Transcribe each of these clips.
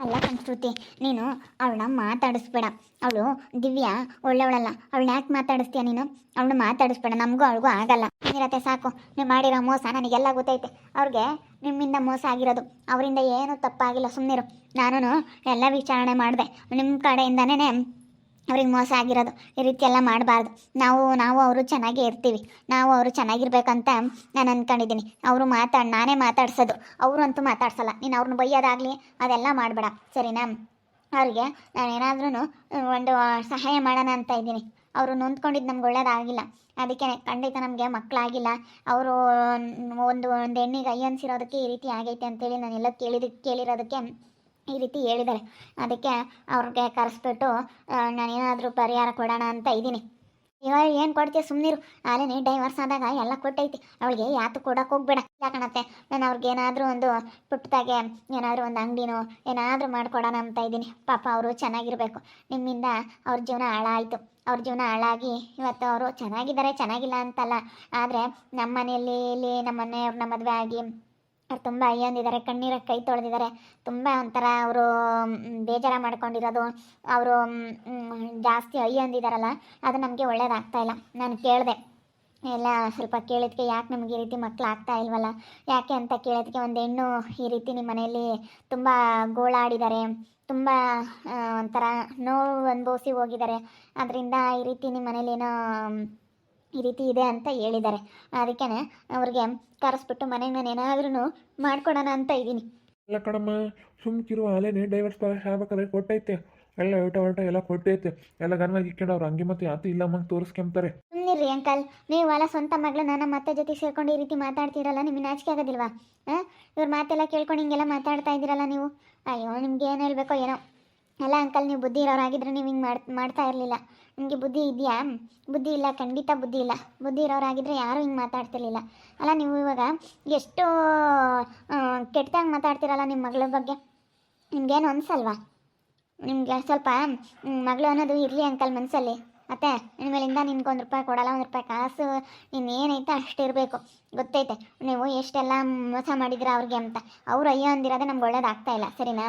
ಅಲ್ಲ ಸಂಸ್ಕೃತಿ, ನೀನು ಅವಳನ್ನ ಮಾತಾಡಿಸ್ಬೇಡ. ಅವಳು ದಿವ್ಯಾ ಒಳ್ಳೆಯವಳಲ್ಲ ಅವಳನ್ನ ಯಾಕೆ ಮಾತಾಡಿಸ್ತೀಯ ನೀನು? ಅವಳನ್ನ ಮಾತಾಡಿಸ್ಬೇಡ. ನಮಗೂ ಅವಳಿಗೂ ಆಗಲ್ಲ. ಇರತ್ತೆ ಸಾಕು. ನೀವು ಮಾಡಿರೋ ಮೋಸ ನನಗೆಲ್ಲ ಗೊತ್ತೈತೆ. ಅವ್ರಿಗೆ ನಿಮ್ಮಿಂದ ಮೋಸ ಆಗಿರೋದು. ಅವರಿಂದ ಏನೂ ತಪ್ಪಾಗಿಲ್ಲ. ಸುಮ್ಮನಿರು ನಾನು ಎಲ್ಲ ವಿಚಾರಣೆ ಮಾಡಿದೆ. ನಿಮ್ಮ ಕಡೆಯಿಂದನೇ ಅವ್ರಿಗೆ ಮೋಸ ಆಗಿರೋದು, ಈ ರೀತಿ ಎಲ್ಲ ಮಾಡಬಾರ್ದು. ನಾವು ನಾವು ಅವರು ಚೆನ್ನಾಗೇ ಇರ್ತೀವಿ. ನಾವು ಅವರು ಚೆನ್ನಾಗಿರ್ಬೇಕಂತ ನಾನು ಅಂದ್ಕೊಂಡಿದ್ದೀನಿ ಅವರು ಮಾತಾಡ್, ನಾನೇ ಮಾತಾಡ್ಸೋದು. ಅವರು ಅಂತೂ ಮಾತಾಡ್ಸಲ್ಲ. ನೀನು ಅವ್ರನ್ನ ಬೈಯೋದಾಗಲಿ ಅದೆಲ್ಲ ಮಾಡಬೇಡ. ಸರಿನಾ? ಅವ್ರಿಗೆ ನಾನು ಏನಾದ್ರೂ ಒಂದು ಸಹಾಯ ಮಾಡೋಣ ಅಂತ ಇದ್ದೀನಿ. ಅವರು ನೊಂದ್ಕೊಂಡಿದ್ದು ನಮ್ಗೆ ಒಳ್ಳೇದಾಗಿಲ್ಲ. ಅದಕ್ಕೆ ಖಂಡಿತ ನಮಗೆ ಮಕ್ಕಳಾಗಿಲ್ಲ ಅವರು ಒಂದು ಒಂದು ಹೆಣ್ಣಿಗೆ ಐ ಈ ರೀತಿ ಆಗೈತೆ ಅಂತೇಳಿ ನಾನೆಲ್ಲ ಕೇಳಿದ, ಕೇಳಿರೋದಕ್ಕೆ ಈ ರೀತಿ ಹೇಳಿದ್ದಾರೆ. ಅದಕ್ಕೆ ಅವ್ರಿಗೆ ಕರೆಸ್ಬಿಟ್ಟು ನಾನೇನಾದರೂ ಪರಿಹಾರ ಕೊಡೋಣ ಅಂತ ಇದ್ದೀನಿ. ಇವಾಗ ಏನು ಕೊಡ್ತೀಯ ಸುಮ್ಮನಿರು ಅಲ್ಲೇ ಡೈವರ್ಸ್ ಆದಾಗ ಎಲ್ಲ ಕೊಟ್ಟೈತಿ. ಅವಳಿಗೆ ಯಾತು ಕೊಡೋಕೆ ಹೋಗ್ಬೇಡ. ಯಾಕಣತ್ತೆ ನಾನು ಅವ್ರಿಗೆ ಏನಾದರೂ ಒಂದು ಪುಟ್ಟದಾಗೆ ಏನಾದರೂ ಒಂದು ಅಂಗಡಿನೋ ಏನಾದರೂ ಮಾಡ್ಕೊಡೋಣ ಅಂತ ಇದ್ದೀನಿ. ಪಾಪ ಅವರು ಚೆನ್ನಾಗಿರಬೇಕು. ನಿಮ್ಮಿಂದ ಅವ್ರ ಜೀವನ ಹಾಳಾಯಿತು. ಅವ್ರ ಜೀವನ ಹಾಳಾಗಿ ಇವತ್ತು ಅವರು ಚೆನ್ನಾಗಿದ್ದಾರೆ, ಚೆನ್ನಾಗಿಲ್ಲ ಅಂತಲ್ಲ. ಆದರೆ ನಮ್ಮ ಮನೆಯಲ್ಲಿ ಇಲ್ಲಿ ನಮ್ಮ ಮನೆಯವ್ರನ್ನ ಮದುವೆ ಆಗಿ ಅವ್ರು ತುಂಬ ಅಯ್ಯಂದಿದ್ದಾರೆ, ಕಣ್ಣೀರ ಕೈ ತೊಳೆದಿದ್ದಾರೆ. ತುಂಬ ಒಂಥರ ಅವರು ಬೇಜಾರ ಮಾಡ್ಕೊಂಡಿರೋದು. ಅವರು ಜಾಸ್ತಿ ಅಯ್ಯಂದಿದ್ದಾರಲ್ಲ ಅದು ನಮಗೆ ಒಳ್ಳೇದಾಗ್ತಾ ಇಲ್ಲ. ನಾನು ಕೇಳಿದೆ. ಎಲ್ಲ ಸ್ವಲ್ಪ ಕೇಳಿದ್ಕೆ ಯಾಕೆ ನಮಗೆ ಈ ರೀತಿ ಮಕ್ಳು ಆಗ್ತಾ ಇಲ್ವಲ್ಲ? ಯಾಕೆ ಅಂತ ಕೇಳಿದ್ಕೆ ಒಂದು ಹೆಣ್ಣು ಈ ರೀತಿ ನಿಮ್ಮ ಮನೆಯಲ್ಲಿ ತುಂಬ ಗೋಳಾಡಿದ್ದಾರೆ. ತುಂಬ ಒಂಥರ ನೋವು ಅನುಭವಿಸಿ ಹೋಗಿದ್ದಾರೆ. ಅದರಿಂದ ಈ ರೀತಿ ನಿಮ್ಮ ಮನೇಲಿ ಏನೋ ಈ ರೀತಿ ಇದೆ ಅಂತ ಹೇಳಿದ್ದಾರೆ. ಅದಕ್ಕೆ ಅವ್ರಿಗೆ ಕರೆಸ್ಬಿಟ್ಟು ಮನೆಗೆ ನಾನು ಏನಾದ್ರೂ ಮಾಡ್ಕೊಡೋಣ ಅಂತ ಇದ್ದೀನಿ. ಎಲ್ಲ ಕಡಮ್ಮ ಸುಮ್ಕಿರು ಅಲೆನೇ ಡೈವರ್ಸ್ ಆಗ್ಬೇಕಾದ್ರೆ ಕೊಟ್ಟೈತೆ. ಎಲ್ಲ ಊಟ ಊಟ ಎಲ್ಲ ಕೊಟ್ಟೈತೆ. ಎಲ್ಲ ಗನ್ವಾಗಿ ಇಕ್ಕೊಂಡು ಅವ್ರು ಹಂಗೆ ಮತ್ತೆ ಯಾತು ಇಲ್ಲ ಮಂಗೆ ತೋರಿಸ್ಕೊಂತಾರೆ. ಸುಮ್ಮನಿರಿ ಅಂಕಲ್ ನೀವು ಅಲ್ಲ ಸ್ವಂತ ಮಗಳು ನನ್ನ ಮತ್ತೆ ಜೊತೆ ಸೇರ್ಕೊಂಡು ಈ ರೀತಿ ಮಾತಾಡ್ತೀರಲ್ಲ ನಿಮಗೆ ನಾಚಿಕೆ ಆಗೋದಿಲ್ವಾ? ಹಾಂ ಇವ್ರ ಮಾತೆಲ್ಲ ಕೇಳ್ಕೊಂಡು ಹಿಂಗೆಲ್ಲ ಮಾತಾಡ್ತಾ ಇದ್ದೀರಲ್ಲ ನೀವು? ಅಯ್ಯೋ ನಿಮ್ಗೆ ಏನು ಹೇಳಬೇಕೋ ಏನೋ. ಅಲ್ಲ ಅಂಕಲ್ ನೀವು ಬುದ್ಧಿ ಇರೋರಾಗಿದ್ರೆ ನೀವು ಹಿಂಗೆ ಮಾಡ್ ಮಾಡ್ತಾ ಇರಲಿಲ್ಲ. ನಿಮಗೆ ಬುದ್ಧಿ ಇದೆಯಾ? ಬುದ್ಧಿ ಇಲ್ಲ, ಖಂಡಿತ ಬುದ್ಧಿ ಇಲ್ಲ. ಬುದ್ಧಿ ಇರೋರಾಗಿದ್ರೆ ಯಾರೂ ಹಿಂಗೆ ಮಾತಾಡ್ತಿರ್ಲಿಲ್ಲ. ಅಲ್ಲ, ನೀವು ಇವಾಗ ಎಷ್ಟು ಕೆಟ್ಟದಾಗಿ ಮಾತಾಡ್ತಿರಲ್ಲ ನಿಮ್ಮ ಮಗಳ ಬಗ್ಗೆ? ನಿಮ್ಗೇನು ಅನ್ಸಲ್ವಾ? ನಿಮಗೆ ಸ್ವಲ್ಪ ಮಗಳು ಅನ್ನೋದು ಇರಲಿ ಅಂಕಲ್ ಮನಸ್ಸಲ್ಲಿ ಅತ್ತೆ ಇನ್ಮೇಲಿಂದ ನಿನ್ಗೆ ರೂಪಾಯಿ ಕೊಡಲ್ಲ, ಒಂದು ರೂಪಾಯಿ ಕಾಸು, ಇನ್ನೇನೈತೆ ಅಷ್ಟು ಇರಬೇಕು. ಗೊತ್ತೈತೆ. ನೀವು ಎಷ್ಟೆಲ್ಲ ಮೋಸ ಮಾಡಿದ್ರೆ ಅವ್ರಿಗೆ ಅಂತ. ಅವ್ರು ಅಯ್ಯೋ ಅಂದಿರೋದೇ ನಮ್ಗೆ ಒಳ್ಳೇದಾಗ್ತಾ ಇಲ್ಲ, ಸರಿನಾ?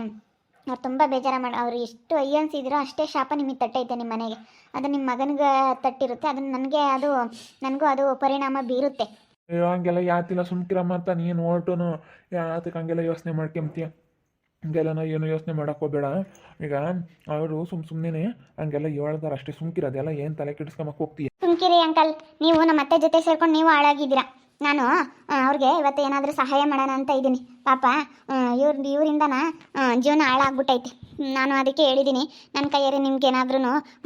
ಅವ್ರು ತುಂಬ ಬೇಜಾರ ಮಾಡಿ ಅವ್ರು ಎಷ್ಟು ಅಯ್ಯನ್ಸ್ ಇದ್ದರೋ ಅಷ್ಟೇ ಶಾಪ ನಿಮಗೆ ತಟ್ಟೈತೆ ನಿಮ್ಮ ಮನೆಗೆ. ಅದು ನಿಮ್ಮ ಮಗನಿಗೆ ತಟ್ಟಿರುತ್ತೆ ಅದನ್ನು ನನಗೆ ಅದು ನನಗೂ ಅದು ಪರಿಣಾಮ ಬೀರುತ್ತೆ. ಅಯ್ಯೋ ಹಂಗೆಲ್ಲ ಯಾತಿಲ್ಲ ಸುಮ್ಕಿರಮ್ಮ ಅಂತ ನೀನು ಓಟೂ ಯಾತಕ್ಕೆ ಹಂಗೆಲ್ಲ ಯೋಚನೆ ಮಾಡ್ಕೊಂತೀಯ ಹಂಗೆಲ್ಲ ನಾ ಏನು ಯೋಚನೆ ಮಾಡಕ್ಕೆ ಹೋಗ್ಬೇಡ. ಈಗ ಅವರು ಸುಮ್ ಸುಮ್ಮನೆ ಹಂಗೆಲ್ಲ ಹೇಳ್ದಾರ ಅಷ್ಟೇ ಸುಮ್ಕಿರೋದೆಲ್ಲ ಏನು ತಲೆ ಕೆಡಿಸ್ಕೊಂಬಕ್ಕೆ ಹೋಗ್ತೀಯ? ಸುಮ್ಕಿರಿ ಅಂಕಲ್ ನೀವು ನಮ್ಮ ಅತ್ತೆ ಜೊತೆ ಸೇರ್ಕೊಂಡು ನೀವು ಹಾಳಾಗಿದ್ದೀರಾ. ನಾನು ಅವ್ರಿಗೆ ಇವತ್ತು ಏನಾದರೂ ಸಹಾಯ ಮಾಡೋಣ ಅಂತ ಇದ್ದೀನಿ. ಪಾಪ ಇವ್ರ ಇವರಿಂದನ ಜೀವನ ಹಾಳಾಗ್ಬಿಟ್ಟೈತೆ. ನಾನು ಅದಕ್ಕೆ ಹೇಳಿದ್ದೀನಿ ನನ್ನ ಕೈಯಲ್ಲಿ ನಿಮ್ಗೆ ಏನಾದ್ರೂ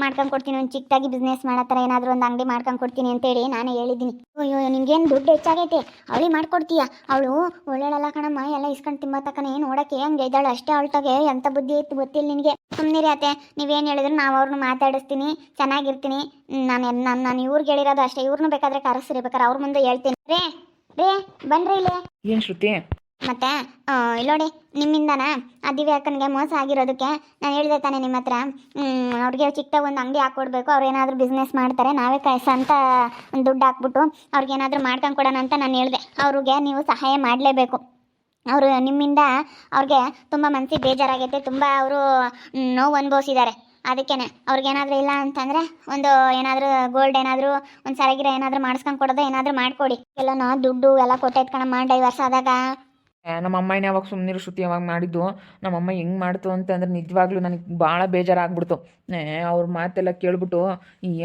ಮಾಡ್ಕೊಂಡು ಕೊಡ್ತೀನಿ, ಒಂದು ಚಿಕ್ಕದಾಗಿ ಬಿಸ್ನೆಸ್ ಮಾಡೋ ಥರ ಏನಾದರೂ ಒಂದು ಅಂಗಡಿ ಮಾಡ್ಕೊಂಡು ಕೊಡ್ತೀನಿ ಅಂತೇಳಿ ನಾನೇ ಹೇಳಿದ್ದೀನಿ ಅಯ್ಯೋ ನಿಮ್ಗೇನು ದುಡ್ಡು ಹೆಚ್ಚಾಗೈತೆ? ಅವಳಿ ಮಾಡ್ಕೊಡ್ತೀಯ? ಅವಳು ಒಳ್ಳೆಯಲ್ಲ ಕಣಮ್ಮ, ಎಲ್ಲ ಇಸ್ಕೊಂಡು ತಿಂಬತ್ತಕ್ಕನ ಏನು ನೋಡೋಕೆ ಹಂಗೆ ಇದ್ದಾಳು. ಅಷ್ಟೇ ಅವಳ್ತಾಗೆ ಎಂಥ ಬುದ್ಧಿ ಇತ್ತು ಗೊತ್ತಿಲ್ಲ ನಿನಗೆ? ಸುಮ್ಮನಿರಿ ಅತ್ತೆ, ನೀವೇನು ಹೇಳಿದ್ರು ನಾವು ಅವ್ರನ್ನ ಮಾತಾಡಿಸ್ತೀನಿ, ಚೆನ್ನಾಗಿರ್ತೀನಿ. ನಾನು ನಾನು ನಾನು ಇವ್ರಿಗೆ ಹೇಳಿರೋದು ಅಷ್ಟೇ ಇವ್ರನ್ನೂ ಬೇಕಾದ್ರೆ ಕರೆಸ್ರಿ, ಬೇಕಾದ್ರೆ ಅವ್ರ ಮುಂದೆ ಹೇಳ್ತೀನಿ. ರೇ ರೇ, ಬನ್ರಿ ಇಲ್ಲೇ. ಏನು ಶ್ರುತಿ? ಮತ್ತೆ ಇಲ್ಲೋಡಿ ನಿಮ್ಮಿಂದನ? ಆ ಅಕ್ಕನಿಗೆ ಮೋಸ ಆಗಿರೋದಕ್ಕೆ ನಾನು ಹೇಳಿದೆ ತಾನೆ ನಿಮ್ಮ ಹತ್ರ. ಅವ್ರಿಗೆ ಚಿಕ್ಕ ಒಂದು ಅಂಗಡಿ ಹಾಕ್ಕೊಡ್ಬೇಕು, ಅವ್ರು ಏನಾದರೂ ಬಿಸ್ನೆಸ್ ಮಾಡ್ತಾರೆ, ನಾವೇ ಒಂದು ದುಡ್ಡು ಹಾಕ್ಬಿಟ್ಟು ಅವ್ರಿಗೆ ಏನಾದರೂ ಮಾಡ್ಕೊಂಡು ಕೊಡೋಣ ಅಂತ ನಾನು ಹೇಳಿದೆ. ಅವ್ರಿಗೆ ನೀವು ಸಹಾಯ ಮಾಡಲೇಬೇಕು. ಅವರು ನಿಮ್ಮಿಂದ ಅವ್ರಿಗೆ ತುಂಬ ಮನಸ್ಸಿಗೆ ಬೇಜಾರಾಗೈತೆ, ತುಂಬ ಅವರು ನೋವು ಅನುಭವಿಸಿದ್ದಾರೆ ಅವ್ರಿಗೆ ಅವ್ರಿಗೇನಾದರೂ ಇಲ್ಲ ಅಂತಂದರೆ ಒಂದು ಏನಾದರೂ ಗೋಲ್ಡ್ ಏನಾದರೂ, ಒಂದು ಸರಗಿರ ಏನಾದರೂ ಮಾಡಿಸ್ಕೊಂಡು ಕೊಡೋದು ಏನಾದರೂ ಮಾಡಿಕೊಡಿ. ಎಲ್ಲನೋ ದುಡ್ಡು ಎಲ್ಲ ಕೊಟ್ಟೈತೆ ಕಣಮ್ಮ ಡೈವರ್ಸ್ ಆದಾಗ. ನಮ್ಮ ಅಮ್ಮನ ಯಾವಾಗ ಸುಮ್ಮನಿರು ಶ್ರುತಿ ಯಾವಾಗ ಮಾಡಿದ್ದು. ನಮ್ಮ ಅಮ್ಮ ಹೆಂಗೆ ಮಾಡ್ತು ಅಂತಂದ್ರೆ ನಿಜವಾಗ್ಲೂ ನನಗೆ ಭಾಳ ಬೇಜಾರಾಗ್ಬಿಡ್ತು. ಏ ಅವ್ರ ಮಾತೆಲ್ಲ ಕೇಳ್ಬಿಟ್ಟು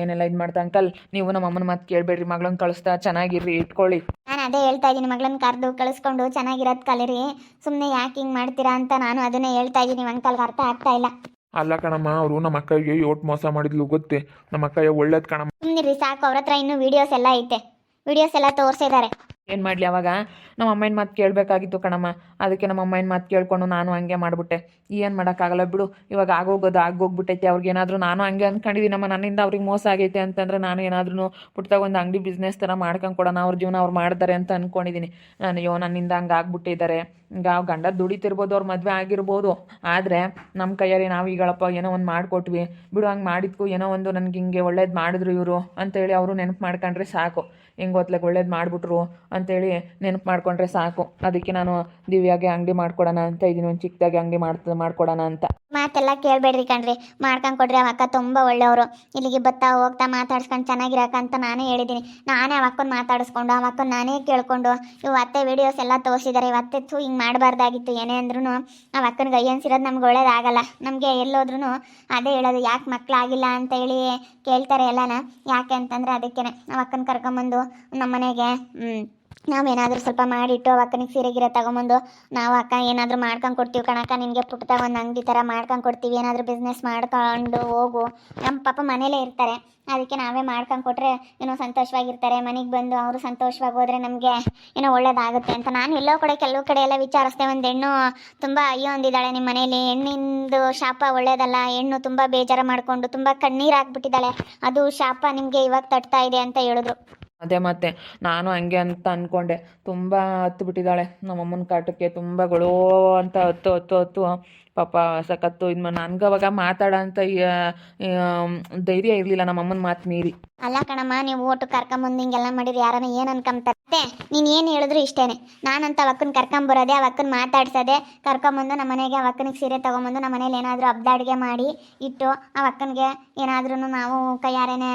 ಏನೆಲ್ಲ ಇದು ಮಾಡ್ತಾ ಅಂಕಲ್? ನೀವು ನಮ್ಮ ಅಮ್ಮನ ಮಾತು ಕೇಳಬೇಡ್ರಿ ಮಗಳನ್ನ ಕಳಿಸ್ತಾ ಚೆನ್ನಾಗಿರ್ರಿ ಇಟ್ಕೊಳ್ಳಿ. ನಾನು ಅದೇ ಹೇಳ್ತಾ ಇದ್ದೀನಿ ಮಗಳನ್ನ ಕರೆದು ಕಳಿಸ್ಕೊಂಡು ಚೆನ್ನಾಗಿರೋದು ಕಲೀರಿ. ಸುಮ್ಮನೆ ಯಾಕೆ ಹಿಂಗೆ ಮಾಡ್ತೀರಾ ಅಂತ ನಾನು ಅದನ್ನೇ ಹೇಳ್ತಾ ಇದ್ದೀನಿ ಅಂಕಲ್ಗೆ ಅರ್ಥ ಆಗ್ತಾ ಇಲ್ಲ. ಅಲ್ಲ ಕಣಮ್ಮ ಅವರು ನಮ್ಮ ಅಕ್ಕಗೆ ಯೋಟ್ ಮೋಸ ಮಾಡಿದ್ಲು ಗೊತ್ತೆ? ನಮ್ಮ ಅಕ್ಕ ಒಳ್ಳೇದು ಕಣಮ್ಮ. ಸುಮ್ಮನಿರಿ ಸಾಕು ಅವ್ರ ಹತ್ರ ಇನ್ನೂ ವಿಡಿಯೋಸ್ ಎಲ್ಲ ಐತೆ. ವಿಡಿಯೋಸ್ ಎಲ್ಲ ತೋರಿಸಿದ್ದಾರೆ. ಏನು ಮಾಡಲಿ ಅವಾಗ? ನಮ್ಮ ಅಮ್ಮನ ಮಾತು ಕೇಳಬೇಕಾಗಿತ್ತು ಕಣಮ್ಮ. ಅದಕ್ಕೆ ನಮ್ಮ ಅಮ್ಮನ ಮಾತು ಕೇಳಿಕೊಂಡು ನಾನು ಹಂಗೆ ಮಾಡಿಬಿಟ್ಟೆ. ಏನು ಮಾಡೋಕ್ಕಾಗಲ್ಲ ಬಿಡು, ಇವಾಗ ಆಗೋಗೋದು ಆಗೋಗ್ಬಿಟ್ಟೈತೆ. ಅವ್ರಿಗೆ ಏನಾದರೂ ನಾನು ಹಂಗೆ ಅಂದ್ಕೊಂಡಿದ್ದೀನಮ್ಮ ನನ್ನಿಂದ ಅವ್ರಿಗೆ ಮೋಸ ಆಗೈತೆ ಅಂತಂದ್ರೆ ನಾನು ಏನಾದ್ರೂ ಪುಟ್ಟದಾಗ ಒಂದು ಅಂಗಡಿ ಬಿಸ್ನೆಸ್ ಥರ ಮಾಡ್ಕೊಂಡು ಕೊಡೋಣ, ಅವ್ರ ಜೀವನ ಅವ್ರು ಮಾಡ್ತಾರೆ ಅಂತ ಅಂದ್ಕೊಂಡಿದ್ದೀನಿ ನಾನು ಅಯ್ಯೋ, ನನ್ನಿಂದ ಹಂಗೆ ಆಗ್ಬಿಟ್ಟಿದ್ದಾರೆ. ಈಗ ಗಂಡ ದುಡಿತಿರ್ಬೋದು, ಅವ್ರ ಮದುವೆ ಆಗಿರ್ಬೋದು. ಆದರೆ ನಮ್ಮ ಕೈಯಲ್ಲಿ ನಾವು ಈಗಳಪ್ಪ ಏನೋ ಒಂದು ಮಾಡಿಕೊಟ್ವಿ. ಬಿಡು, ಹಂಗೆ ಮಾಡಿದ್ಕು ಏನೋ ಒಂದು ನನಗೆ ಹಿಂಗೆ ಒಳ್ಳೇದು ಮಾಡಿದ್ರು ಇವರು ಅಂತೇಳಿ ಅವರು ನೆನಪು ಮಾಡ್ಕೊಂಡ್ರೆ ಸಾಕು. ಹೆಂಗೆ ಹೊತ್ಲಾಗ ಒಳ್ಳೇದು ಮಾಡಿಬಿಟ್ರು ಅಂತೇಳಿ ನೆನಪು ಮಾಡ್ಕೊಂಡ್ರೆ ಸಾಕು. ಅದಕ್ಕೆ ನಾನು ದಿವ್ಯಾಗೆ ಅಂಗಡಿ ಮಾಡ್ಕೊಡೋಣ ಅಂತ ಇದ್ದೀನಿ ಒಂದು ಚಿಕ್ಕದಾಗಿ ಅಂಗಡಿ ಮಾಡ್ತ, ಮಾಡ್ಕೊಡೋಣ ಅಂತ. ಮಾತೆಲ್ಲ ಕೇಳಬೇಡ್ರಿ ಕಣ್ರಿ. ಮಾಡ್ಕೊಂಡು ಕೊಡ್ರಿ, ಅವ ಅಕ್ಕ ತುಂಬ ಒಳ್ಳೆಯವರು. ಇಲ್ಲಿಗೆ ಬತ್ತಾ, ಹೋಗ್ತಾ, ಮಾತಾಡ್ಸ್ಕೊಂಡು ಚೆನ್ನಾಗಿರಕ್ಕಂತ ನಾನೇ ಹೇಳಿದ್ದೀನಿ ನಾನೇ ಅವ ಅಕ್ಕನ ಮಾತಾಡಿಸ್ಕೊಂಡು, ಅವ ಅಕ್ಕನ ನಾನೇ ಕೇಳಿಕೊಂಡು, ಇವು ಅತ್ತೆ ವೀಡಿಯೋಸ್ ಎಲ್ಲ ತೋರಿಸಿದ್ದಾರೆ ಇವತ್ತೆ ಥೂ ಹಿಂಗೆ ಮಾಡಬಾರ್ದಾಗಿತ್ತು ಏನೇ ಅಂದ್ರೂ ಅವ ಅಕ್ಕನಿಗೆ ಅಯ್ಯನ್ಸಿರೋದು ನಮ್ಗೆ ಒಳ್ಳೇದಾಗಲ್ಲ. ನಮಗೆ ಎಲ್ಲೋದ್ರೂ ಅದೇ ಹೇಳೋದು, ಯಾಕೆ ಮಕ್ಕಳಾಗಿಲ್ಲ ಅಂತ ಹೇಳಿ ಕೇಳ್ತಾರೆ ಎಲ್ಲನ. ಯಾಕೆ ಅಂತಂದರೆ ಅದಕ್ಕೆ ಅವ ಅಕ್ಕನ ಕರ್ಕೊಂಬಂದು ನಮ್ಮ ಮನೆಗೆ ನಾವೇನಾದರೂ ಸ್ವಲ್ಪ ಮಾಡಿಟ್ಟು ಅಕ್ಕನಿಗೆ ಸೀರೆ ಗಿರೆ ತಗೊಂಬಂದು ನಾವು ಅಕ್ಕ ಏನಾದರೂ ಮಾಡ್ಕೊಂಡು ಕೊಡ್ತೀವಿ ಕಣಕ್ಕ, ನಿನಗೆ ಪುಟ್ಟದಾಗ ಒಂದು ಅಂಗಡಿ ಥರ ಮಾಡ್ಕೊಂಡು ಕೊಡ್ತೀವಿ, ಏನಾದರೂ ಬಿಸ್ನೆಸ್ ಮಾಡ್ಕೊಂಡು ಹೋಗು. ನಮ್ಮ ಪಾಪ ಮನೇಲೇ ಇರ್ತಾರೆ, ಅದಕ್ಕೆ ನಾವೇ ಮಾಡ್ಕೊಂಡು ಕೊಟ್ಟರೆ ಏನೋ ಸಂತೋಷವಾಗಿರ್ತಾರೆ, ಮನೆಗೆ ಬಂದು ಅವರು ಸಂತೋಷವಾಗಿ ಹೋದರೆ ನಮಗೆ ಏನೋ ಒಳ್ಳೇದಾಗುತ್ತೆ ಅಂತ ನಾನು ಎಲ್ಲೋ ಕಡೆ ಕೆಲವು ಕಡೆ ಎಲ್ಲ ವಿಚಾರಿಸ್ದೆ, ಒಂದು ಹೆಣ್ಣು ತುಂಬ ಅಯ್ಯೋ ಅಂದಿದ್ದಾಳೆ ನಿಮ್ಮ ಮನೇಲಿ, ಹೆಣ್ಣಿಂದು ಶಾಪ ಒಳ್ಳೇದಲ್ಲ, ಹೆಣ್ಣು ತುಂಬ ಬೇಜಾರು ಮಾಡಿಕೊಂಡು ತುಂಬ ಕಣ್ಣೀರು ಹಾಕ್ಬಿಟ್ಟಿದ್ದಾಳೆ, ಅದು ಶಾಪ ನಿಮಗೆ ಇವಾಗ ತಟ್ತಾ ಇದೆ ಅಂತ ಹೇಳಿದ್ರು. ಅದೇ ಮತ್ತೆ ನಾನು ಹಂಗೆ ಅಂತ ಅಂದ್ಕೊಂಡೆ ತುಂಬ ಹತ್ತು ಬಿಟ್ಟಿದ್ದಾಳೆ ನಮ್ಮಮ್ಮನ ಕಾಟಕ್ಕೆ ತುಂಬ ಗೊಳೋ ಅಂತ ಹತ್ತು ಹತ್ತು ಹತ್ತು ಪಾಪ ಸಖತ್ತು ಇದು ನನ್ಗ ಅವಾಗ ಮಾತಾಡೋ ಅಂತ ಧೈರ್ಯ ಇರಲಿಲ್ಲ ನಮ್ಮಮ್ಮನ ಮಾತು ಮೀರಿ. ಅಲ್ಲ ಕಣಮ್ಮ, ನೀವು ಓಟು ಕರ್ಕೊಂಬಂದು ಹಿಂಗೆಲ್ಲ ಮಾಡಿದ್ರೆ ಯಾರನ್ನ ಏನು ಅನ್ಕೊಂತಾರೆ ಮತ್ತೆ ನೀನು ಏನು ಹೇಳಿದ್ರು ಇಷ್ಟೇನೆ. ನಾನಂತ ಅವಕ್ಕನ ಕರ್ಕೊಂಬರೋದೆ, ಅವಕ್ಕನ್ ಮಾತಾಡ್ಸೋದೆ, ಕರ್ಕೊಂಬಂದು ನಮ್ಮ ಮನೆಗೆ, ಅವಕ್ಕನಿಗೆ ಸೀರೆ ತೊಗೊಂಬಂದು ನಮ್ಮ ಮನೇಲಿ ಏನಾದರೂ ಹಬ್ಬದ ಅಡುಗೆ ಮಾಡಿ, ಇಟ್ಟು ಆ ಅಕ್ಕನಿಗೆ ಏನಾದ್ರೂ ನಾವು ಕೈಯಾರೇನೆ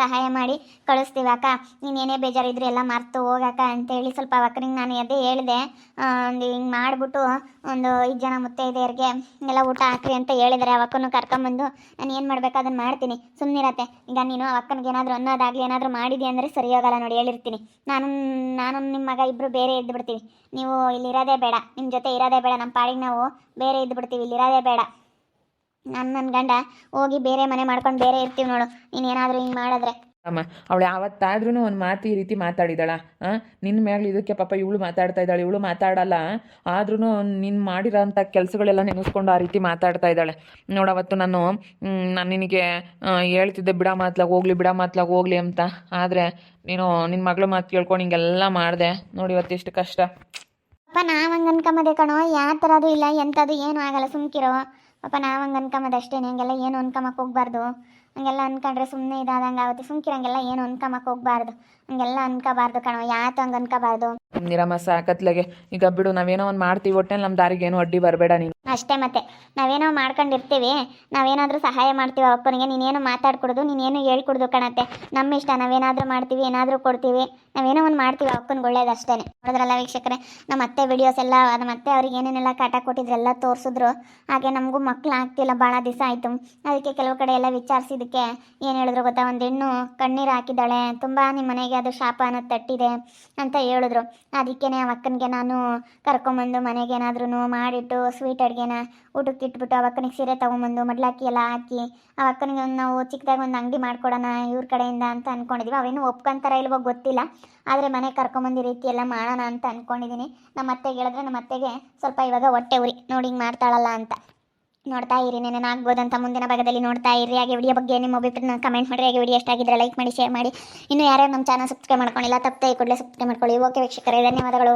ಸಹಾಯ ಮಾಡಿ ಕಳಿಸ್ತೀವಿ, ಅಕ್ಕ. ನೀನೇನೇ ಬೇಜಾರಿದ್ರು ಎಲ್ಲ ಮರ್ತು ಹೋಗಕ್ಕ ಅಂತೇಳಿ ಸ್ವಲ್ಪ ಅವಕ್ಕನಿಗೆ ನಾನು ಅದೇ ಹೇಳಿದೆ. ಒಂದು ಹಿಂಗೆ ಮಾಡಿಬಿಟ್ಟು ಒಂದು ಐದು ಜನ ಮುತ್ತೈದೆಯರಿಗೆ ಎಲ್ಲ ಊಟ ಹಾಕ್ರಿ ಅಂತ ಹೇಳಿದರೆ ಅವಕ್ಕನ್ನು ಕರ್ಕೊಂಬಂದು ನಾನು ಏನು ಮಾಡ್ಬೇಕು ಅದನ್ನು ಮಾಡ್ತೀನಿ. ಸುಮ್ಮನಿರತ್ತೆ ಈಗ ನೀನು ಆ ಅಕ್ಕನಿಗೆ ಏನಾದರೂ ಅನ್ನೋದಾಗಲಿ ಏನಾದರೂ ಮಾಡಿದಿ ಅಂದರೆ ಸರಿ ಹೋಗಲ್ಲ ನೋಡಿ, ಹೇಳಿರ್ತೀನಿ. ನಾನು ನಾನು ನಿಮ್ಮ ಮಗ ಇಬ್ಬರು ಬೇರೆ ಇದ್ದು ಬಿಡ್ತೀವಿ ನೀವು ಇಲ್ಲಿ ಇರೋದೇ ಬೇಡ. ನಿಮ್ಮ ಜೊತೆ ಇರೋದೇ ಬೇಡ. ನಮ್ಮ ಪಾಡಿಗೆ ನಾವು ಬೇರೆ ಇದ್ದು ಬಿಡ್ತೀವಿ ಇಲ್ಲಿ ಇರೋದೇ ಬೇಡ. ನಾನು ನನ್ನ ಗಂಡ ಹೋಗಿ ಬೇರೆ ಮನೆ ಮಾಡ್ಕೊಂಡು ಬೇರೆ ಇರ್ತೀವಿ ನೋಡು. ನೀನು ಏನಾದರೂ ಹಿಂಗೆ ಮಾಡಿದ್ರೆ. ಅಮ್ಮ ಅವಳು ಯಾವತ್ತಾದ್ರೂ ಒಂದು ಮಾತು ಈ ರೀತಿ ಮಾತಾಡಿದಾಳ. ನಿನ್ನ ಮ್ಯಾಗ್ಲಿ ಇದಕ್ಕೆ ಪಾಪ ಇವಳು ಮಾತಾಡ್ತಾ ಇದ್ದಾಳೆ, ಇವಳು ಮಾತಾಡಲ್ಲ. ಆದ್ರೂ ನೀನು ಮಾಡಿರೋಂಥ ಕೆಲಸಗಳೆಲ್ಲ ನೆನೆಸ್ಕೊಂಡು ಆ ರೀತಿ ಮಾತಾಡ್ತಾ ಇದ್ದಾಳೆ. ನೋಡವತ್ತು ನಾನು ನಾನು ನಿನಗೆ ಹೇಳ್ತಿದ್ದೆ, ಬಿಡ ಮಾತ್ಲಾಗ ಹೋಗ್ಲಿ, ಬಿಡ ಮಾತ್ಲಾಗ ಹೋಗ್ಲಿ ಅಂತ. ಆದರೆ ನೀನು ನಿನ್ನ ಮಗಳು ಮಾತು ಕೇಳ್ಕೊಂಡು ಹಿಂಗೆಲ್ಲ ಮಾಡಿದೆ. ನೋಡಿ ಇವತ್ತು ಎಷ್ಟು ಕಷ್ಟ. ಪಾಪ ನಾವು ಹಂಗೆ ಅನ್ಕೊಂಬದೆ ಕಣೋ. ಯಾವ ಥರದ್ದು ಇಲ್ಲ ಎಂಥದ್ದು ಏನೂ ಆಗಲ್ಲ, ಸುಮ್ಕಿರೋ. ಪಾಪ ನಾವು ಹಂಗೆ ಅನ್ಕೊಂಬದು ಅಷ್ಟೇ ಹಂಗೆಲ್ಲ ಏನು ಅನ್ಕೊಂಬಕ್ಕೆ ಹೋಗ್ಬಾರ್ದು. ಹಂಗೆಲ್ಲ ಅನ್ಕೊಂಡ್ರೆ ಸುಮ್ಮನೆ ಇದಾದಂಗೆ ಆಗುತ್ತೆ ಸುಮ್ಕಿರಂಗೆಲ್ಲ ಏನು ಅನ್ಕೊಂಬಕ್ಕೆ ಹೋಗ್ಬಾರ್ದು. ಹಂಗೆಲ್ಲ ಅನ್ಕೋಬಾರ್ದು ಕಣ ಯಾತು ಹಂಗೆ ಅನ್ಕೋಬಾರ್ದು. ನಿರಮ್ಮ ಸಾಕತ್ಲಗೆ ಈಗ ಬಿಡು ನಾವೇನೋ ಒಂದು ಮಾಡ್ತೀವಿ ಒಟ್ಟೆ ನಮ್ಮ ದಾರಿಗೆ ಏನು ಅಡ್ಡಿ ಬರಬೇಡ ನೀನು. ಅಷ್ಟೇ ಮತ್ತೆ ನಾವೇನೋ ಮಾಡ್ಕೊಂಡಿರ್ತೀವಿ ನಾವೇನಾದರೂ ಸಹಾಯ ಮಾಡ್ತೀವಿ ಅಪ್ಪನಿಗೆ ನೀನೇನು ಮಾತಾಡ್ಕೊಡೋದು ನೀನೇನು ಹೇಳ್ಕೊಡ್ದು ಕಣತ್ತೆ. ನಮ್ಮ ಇಷ್ಟ ನಾವೇನಾದರೂ ಮಾಡ್ತೀವಿ ಏನಾದರೂ ಕೊಡ್ತೀವಿ. ನಾವೇನೋ ಒಂದು ಮಾಡ್ತೀವಿ ಅಪ್ಪನಿಗೆ ಒಳ್ಳೇದು ಅಷ್ಟೇ ನೋಡಿದ್ರಲ್ಲ ವೀಕ್ಷಕರೇ ನಮ್ಮ ಅತ್ತೆ ವಿಡಿಯೋಸ್ ಎಲ್ಲ ನಮ್ಮ ಅತ್ತೆ ಅವ್ರಿಗೆ ಏನೇನೆಲ್ಲ ಕಾಟ ಕೊಟ್ಟಿದ್ರೆಲ್ಲ ತೋರಿಸಿದ್ರು. ಹಾಗೆ ನಮಗೂ ಮಕ್ಕಳು ಆಗ್ತಿಲ್ಲ ಭಾಳ ದಿವಸ ಆಯಿತು. ಅದಕ್ಕೆ ಕೆಲವು ಕಡೆ ಎಲ್ಲ ವಿಚಾರಿಸಿದ್ದಕ್ಕೆ ಏನು ಹೇಳಿದ್ರು ಗೊತ್ತಾ? ಒಂದು ಹೆಣ್ಣು ಕಣ್ಣೀರು ಹಾಕಿದ್ದಾಳೆ, ತುಂಬ ನಿಮ್ಮ ಮನೆಗೆ ಅದು ಶಾಪ ಅನ್ನೋದು ತಟ್ಟಿದೆ ಅಂತ ಹೇಳಿದ್ರು. ಅದಕ್ಕೆ ಅಕ್ಕನಿಗೆ ನಾನು ಕರ್ಕೊಂಬಂದು ಮನೆಗೆ ಏನಾದ್ರೂ ಮಾಡಿಟ್ಟು ಸ್ವೀಟ್ ಅಡುಗೆನ ಊಟಕ್ಕೆ ಇಟ್ಬಿಟ್ಟು ಅಕ್ಕನಿಗೆ ಸೀರೆ ತೊಗೊಂಬಂದು ಮಡ್ಲಾಕಿ ಎಲ್ಲ ಹಾಕಿ ಆ ಅಕ್ಕನಿಗೆ ಒಂದು ನಾವು ಚಿಕ್ಕದಾಗಿ ಒಂದು ಅಂಗಡಿ ಮಾಡ್ಕೊಡೋಣ ಇವ್ರ ಕಡೆಯಿಂದ ಅಂತ ಅಂದ್ಕೊಂಡಿದ್ವಿ ಅವೇನು ಒಪ್ಕೊಂತಾರ ಇಲ್ವೋ ಗೊತ್ತಿಲ್ಲ. ಆದರೆ ಮನೆ ಕರ್ಕೊಂಬಂದು ಈ ರೀತಿ ಎಲ್ಲ ಮಾಡೋಣ ಅಂತ ಅಂದ್ಕೊಂಡಿದ್ದೀನಿ ನಮ್ಮ ಅತ್ತೆಗೆ ಹೇಳಿದ್ರೆ ನಮ್ಮ ಅತ್ತೆಗೆ ಸ್ವಲ್ಪ ಇವಾಗ ಹೊಟ್ಟೆ ಉರಿ. ನೋಡಿ ಹಿಂಗೆ ಮಾಡ್ತಾಳಲ್ಲ ಅಂತ. ನೋಡ್ತಾ ಇರಿ ಅಂತ ಮುಂದಿನ ಭಾಗದಲ್ಲಿ ನೋಡ್ತಾ ಇರಿ. ಹಾಗೆ ವಿಡಿಯೋ ಬಗ್ಗೆ ನಿಮ್ಮ ಅಭಿಪ್ರಾಯ ಕಮೆಂಟ್ ಮಾಡಿ ಹಾಗೆ ವಿಡಿಯೋ ಎಷ್ಟಾಗಿದ್ರೆ ಲೈಕ್ ಮಾಡಿ ಶೇರ್ ಮಾಡಿ. ಇನ್ನು ಯಾರ್ಯಾರು ನಮ್ಮ ಚಾನಲ್ ಸಬ್ಸ್ಕ್ರೈಬ್ ಮಾಡ್ಕೊಂಡಿಲ್ಲ, ತಪ್ಪದೆ ಕೂಡಲೇ ಸಬ್ಸ್ಕ್ರೈಬ್ ಮಾಡ್ಕೊಳ್ಳಿ. ಓಕೆ ವೀಕ್ಷಕರೇ, ಧನ್ಯವಾದಗಳು.